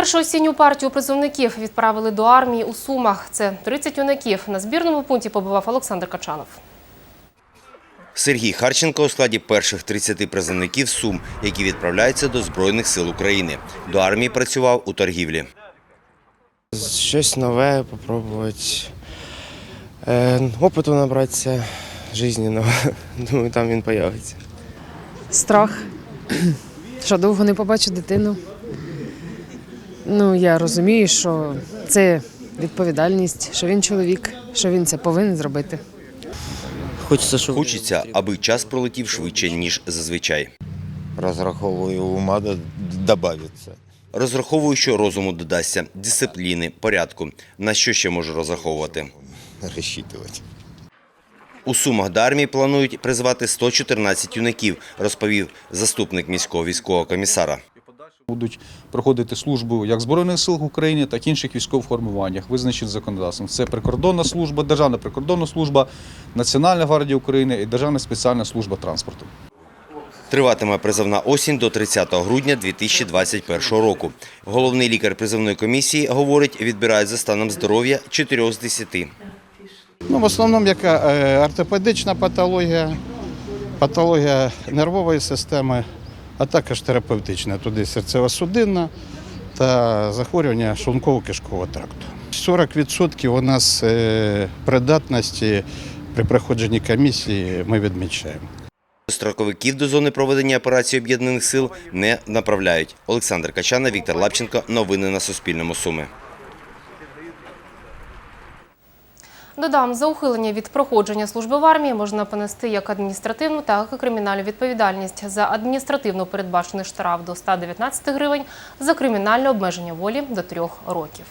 Першу осінню партію призовників відправили до армії у Сумах. Це 30 юнаків. На збірному пункті побував Олександр Качанов. Сергій Харченко у складі перших 30 призовників Сум, які відправляються до Збройних сил України. До армії працював у торгівлі. Щось нове попробувати. Е, опиту набратися жизненного. Думаю, там він появиться. Страх, що довго не побачу дитину. Ну, я розумію, що це відповідальність, що він чоловік, що він це повинен зробити. Хочеться, щоб Хочеться, аби час пролетів швидше, ніж зазвичай. розраховую, ума до- добавиться. Розраховую, що розуму додасться, дисципліни, порядку. На що ще можу розраховувати? Розчитувати. У Сумах до армії планують призвати 114 юнаків, розповів заступник міського військового комісара. Будуть проходити службу як Збройних сил в Україні, так і інших військових формуваннях, визначених законодавством. Це прикордонна служба, Державна прикордонна служба, Національна гвардія України і Державна спеціальна служба транспорту. Триватиме призовна осінь до 30 грудня 2021 року. Головний лікар призовної комісії говорить, відбирають за станом здоров'я 4 з 10. Ну, в основному яка е, ортопедична патологія, патологія нервової системи, а також терапевтична, туди серцево-судинна та захворювання шлунково-кишкового тракту. 40% у нас е, придатності при проходженні комісії ми відмічаємо. Строковиків до зони проведення операції об'єднаних сил не направляють. Олександр Качана, Віктор Лапченко. Новини на Суспільному. Суми. Додам, за ухилення від проходження служби в армії можна понести як адміністративну, так і кримінальну відповідальність. За адміністративну передбачений штраф до 119 гривень, за кримінальне обмеження волі до трьох років.